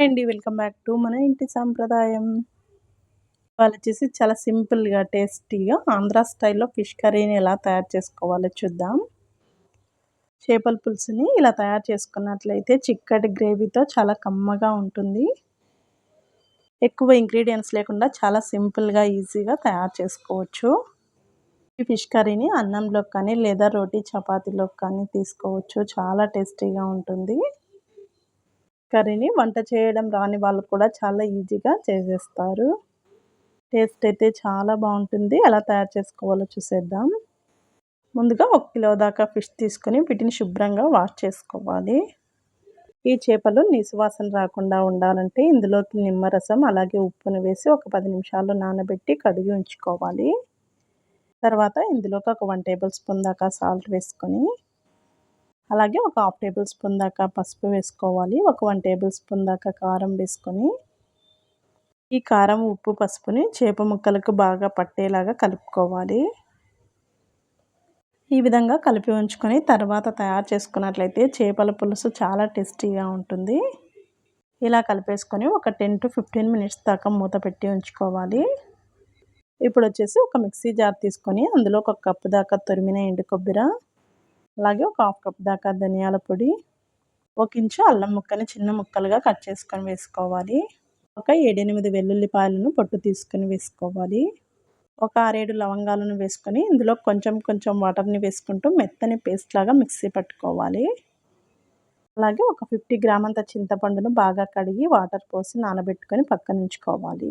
అండి welcome back to మన ఇంటి సాంప్రదాయం. వాళ్ళు వచ్చేసి చాలా సింపుల్గా టేస్టీగా ఆంధ్ర స్టైల్లో ఫిష్ కర్రీని ఎలా తయారు చేసుకోవాలో చూద్దాం. చేపల పులుసుని ఇలా తయారు చేసుకున్నట్లయితే చిక్కటి గ్రేవీతో చాలా కమ్మగా ఉంటుంది. ఎక్కువ ఇంగ్రీడియంట్స్ లేకుండా చాలా సింపుల్గా ఈజీగా తయారు చేసుకోవచ్చు. ఈ ఫిష్ కర్రీని అన్నంలోకి కానీ లేదా రోటీ చపాతీలోకి కానీ తీసుకోవచ్చు. చాలా టేస్టీగా ఉంటుంది. కర్రీని వంట చేయడం రాని వాళ్ళు కూడా చాలా ఈజీగా చేసేస్తారు. టేస్ట్ అయితే చాలా బాగుంటుంది. ఎలా తయారు చేసుకోవాలో చూసేద్దాం. ముందుగా ఒక కిలో దాకా ఫిష్ తీసుకొని వీటిని శుభ్రంగా వాష్ చేసుకోవాలి. ఈ చేపలు నీసువాసన రాకుండా ఉండాలంటే ఇందులోకి నిమ్మరసం అలాగే ఉప్పును వేసి ఒక పది నిమిషాలు నానబెట్టి కడిగి ఉంచుకోవాలి. తర్వాత ఇందులోకి ఒక వన్ టేబుల్ స్పూన్ దాకా సాల్ట్ వేసుకొని అలాగే ఒక హాఫ్ టేబుల్ స్పూన్ దాకా పసుపు వేసుకోవాలి. ఒక వన్ టేబుల్ స్పూన్ దాకా కారం వేసుకొని ఈ కారం ఉప్పు పసుపుని చేప ముక్కలకు బాగా పట్టేలాగా కలుపుకోవాలి. ఈ విధంగా కలిపి ఉంచుకొని తర్వాత తయారు చేసుకున్నట్లయితే చేపల పులుసు చాలా టేస్టీగా ఉంటుంది. ఇలా కలిపేసుకొని ఒక టెన్ టు ఫిఫ్టీన్ మినిట్స్ దాకా మూత పెట్టి ఉంచుకోవాలి. ఇప్పుడు వచ్చేసి ఒక మిక్సీ జార్ తీసుకొని అందులో ఒక కప్పు దాకా తురిమిన ఎండు కొబ్బరి అలాగే ఒక హాఫ్ కప్ దాకా ధనియాల పొడి ఒక ఇంచు అల్లం ముక్కని చిన్న ముక్కలుగా కట్ చేసుకొని వేసుకోవాలి. ఒక ఏడెనిమిది వెల్లుల్లిపాయలను పొట్టు తీసుకొని వేసుకోవాలి. ఒక ఆరేడు లవంగాలను వేసుకొని ఇందులో కొంచెం కొంచెం వాటర్ని వేసుకుంటూ మెత్తని పేస్ట్ లాగా మిక్సీ పట్టుకోవాలి. అలాగే ఒక ఫిఫ్టీ గ్రామ్ అంత చింతపండును బాగా కడిగి వాటర్ పోసి నానబెట్టుకొని పక్కన ఉంచుకోవాలి.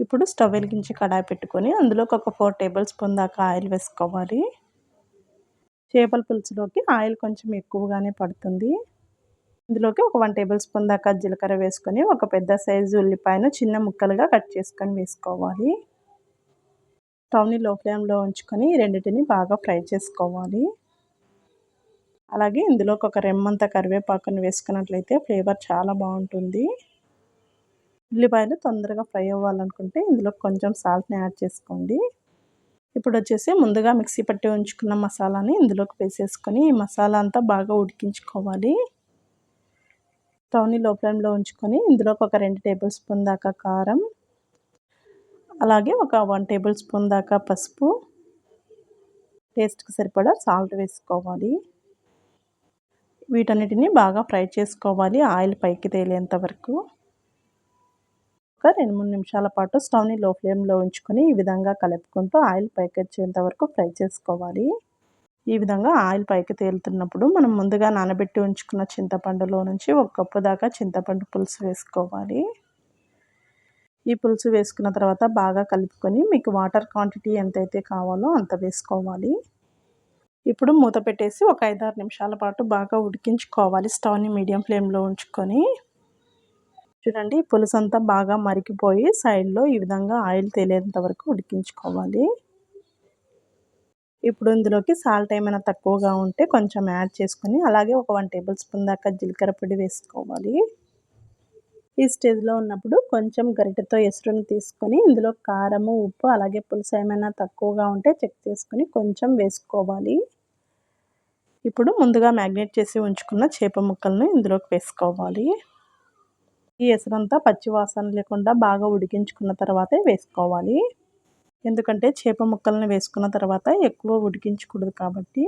ఇప్పుడు స్టవ్ వెలిగించి కడాయి పెట్టుకొని అందులోకి ఒక ఫోర్ టేబుల్ స్పూన్ దాకా ఆయిల్ వేసుకోవాలి. చేపల పులుసులోకి ఆయిల్ కొంచెం ఎక్కువగానే పడుతుంది. ఇందులోకి ఒక వన్ టేబుల్ స్పూన్ దాకా జీలకర్ర వేసుకొని ఒక పెద్ద సైజు ఉల్లిపాయను చిన్న ముక్కలుగా కట్ చేసుకొని వేసుకోవాలి. స్టవ్ని లో ఫ్లేమ్లో ఉంచుకొని రెండింటిని బాగా ఫ్రై చేసుకోవాలి. అలాగే ఇందులోకి ఒక రెమ్మంత కరివేపాకును వేసుకున్నట్లయితే ఫ్లేవర్ చాలా బాగుంటుంది. ఉల్లిపాయలు తొందరగా ఫ్రై అవ్వాలనుకుంటే ఇందులో కొంచెం సాల్ట్ని యాడ్ చేసుకోండి. ఇప్పుడు వచ్చేసి ముందుగా మిక్సీ పట్టి ఉంచుకున్న మసాలాని ఇందులోకి వేసేసుకొని ఈ మసాలా అంతా బాగా ఉడికించుకోవాలి. స్టవ్ని లో ఫ్లేమ్లో ఉంచుకొని ఇందులోకి ఒక రెండు టేబుల్ స్పూన్ దాకా కారం అలాగే ఒక వన్ టేబుల్ స్పూన్ దాకా పసుపు టేస్ట్కి సరిపడా సాల్ట్ వేసుకోవాలి. వీటన్నిటిని బాగా ఫ్రై చేసుకోవాలి ఆయిల్ పైకి తేలేంత వరకు. ఒక రెండు మూడు నిమిషాల పాటు స్టవ్ని లో ఫ్లేమ్లో ఉంచుకొని ఈ విధంగా కలుపుకుంటూ ఆయిల్ పైకి వచ్చేంత వరకు ఫ్రై చేసుకోవాలి. ఈ విధంగా ఆయిల్ పైకి తేలుతున్నప్పుడు మనం ముందుగా నానబెట్టి ఉంచుకున్న చింతపండులో నుంచి ఒక కప్పు దాకా చింతపండు పులుసు వేసుకోవాలి. ఈ పులుసు వేసుకున్న తర్వాత బాగా కలుపుకొని మీకు వాటర్ క్వాంటిటీ ఎంతైతే కావాలో అంత వేసుకోవాలి. ఇప్పుడు మూత పెట్టేసి ఒక ఐదారు నిమిషాల పాటు బాగా ఉడికించుకోవాలి స్టవ్ని మీడియం ఫ్లేమ్లో ఉంచుకొని. చూడండి పులుసు అంతా బాగా మరిగిపోయి సైడ్లో ఈ విధంగా ఆయిల్ తేలేంత వరకు ఉడికించుకోవాలి. ఇప్పుడు ఇందులోకి సాల్ట్ ఏమైనా తక్కువగా ఉంటే కొంచెం యాడ్ చేసుకొని అలాగే ఒక వన్ టేబుల్ స్పూన్ దాకా జీలకర్ర పొడి వేసుకోవాలి. ఈ స్టేజ్లో ఉన్నప్పుడు కొంచెం గరిటెతో ఎసురుని తీసుకొని ఇందులో కారము ఉప్పు అలాగే పులుసు ఏమైనా తక్కువగా ఉంటే చెక్ చేసుకొని కొంచెం వేసుకోవాలి. ఇప్పుడు ముందుగా మ్యాగ్నేట్ చేసి ఉంచుకున్న చేప ముక్కలను ఇందులోకి వేసుకోవాలి. ఈ ఎసరంతా పచ్చివాసన లేకుండా బాగా ఉడికించుకున్న తర్వాతే వేసుకోవాలి. ఎందుకంటే చేప ముక్కలను వేసుకున్న తర్వాత ఎక్కువ ఉడికించకూడదు కాబట్టి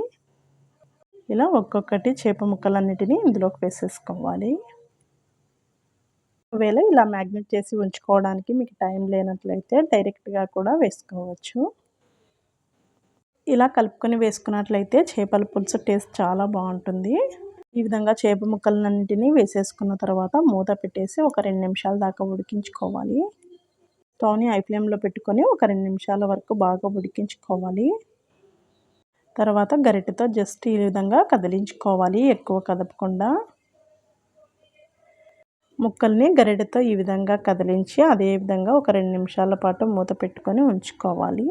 ఇలా ఒక్కొక్కటి చేప ముక్కలన్నిటినీ ఇందులోకి వేసేసుకోవాలి. ఒకవేళ ఇలా మ్యాగ్నెట్ చేసి ఉంచుకోవడానికి మీకు టైం లేనట్లయితే డైరెక్ట్గా కూడా వేసుకోవచ్చు. ఇలా కలుపుకొని వేసుకున్నట్లయితే చేపల పులుసు టేస్ట్ చాలా బాగుంటుంది. ఈ విధంగా చేప ముక్కలన్నింటినీ వేసేసుకున్న తర్వాత మూత పెట్టేసి ఒక రెండు నిమిషాల దాకా ఉడికించుకోవాలి. స్టవ్ని ఐ ఫ్లేమ్లో పెట్టుకొని ఒక రెండు నిమిషాల వరకు బాగా ఉడికించుకోవాలి. తర్వాత గరిటెతో జస్ట్ ఈ విధంగా కదిలించుకోవాలి ఎక్కువ కదపకుండా. ముక్కల్ని గరిటెతో ఈ విధంగా కదిలించి అదే విధంగా ఒక రెండు నిమిషాల పాటు మూత పెట్టుకొని ఉంచుకోవాలి.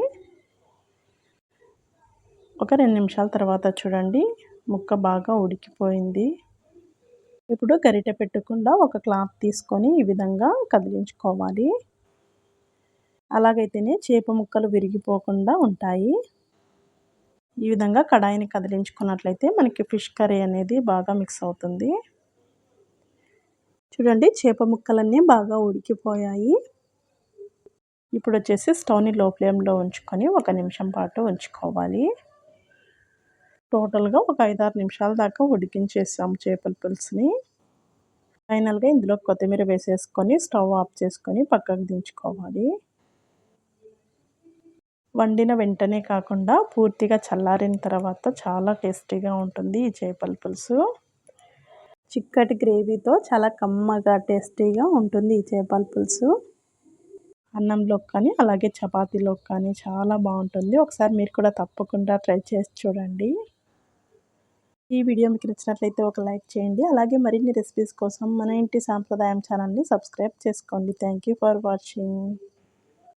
ఒక రెండు నిమిషాల తర్వాత చూడండి. ముక్క బాగా ఉడికిపోయింది. ఇప్పుడు గరిటె పెట్టకుండా ఒక క్లాత్ తీసుకొని ఈ విధంగా కదిలించుకోవాలి. అలాగైతేనే చేప ముక్కలు విరిగిపోకుండా ఉంటాయి. ఈ విధంగా కడాయిని కదిలించుకున్నట్లయితే మనకి ఫిష్ కర్రీ అనేది బాగా మిక్స్ అవుతుంది. చూడండి చేప ముక్కలన్నీ బాగా ఉడికిపోయాయి. ఇప్పుడు వచ్చేసి స్టవ్ని లో ఫ్లేమ్లో ఉంచుకొని ఒక నిమిషం పాటు ఉంచుకోవాలి. టోటల్గా ఒక ఐదారు నిమిషాల దాకా ఉడికించేసాము చేపల పులుసుని. ఫైనల్గా ఇందులో కొత్తిమీర వేసేసుకొని స్టవ్ ఆఫ్ చేసుకొని పక్కకు దించుకోవాలి. వండిన వెంటనే కాకుండా పూర్తిగా చల్లారిన తర్వాత చాలా టేస్టీగా ఉంటుంది ఈ చేపల పులుసు. చిక్కటి గ్రేవీతో చాలా కమ్మగా టేస్టీగా ఉంటుంది ఈ చేపల పులుసు. అన్నంలోకి కానీ అలాగే చపాతీలోకి కానీ చాలా బాగుంటుంది. ఒకసారి మీరు కూడా తప్పకుండా ట్రై చేసి చూడండి. ఈ వీడియో మీకు నచ్చినట్లయితే ఒక లైక్ చేయండి. అలాగే మరిన్ని రెసిపీస్ కోసం మన ఇంటి సాంప్రదాయం ఛానల్ని సబ్స్క్రైబ్ చేసుకోండి. Thank for watching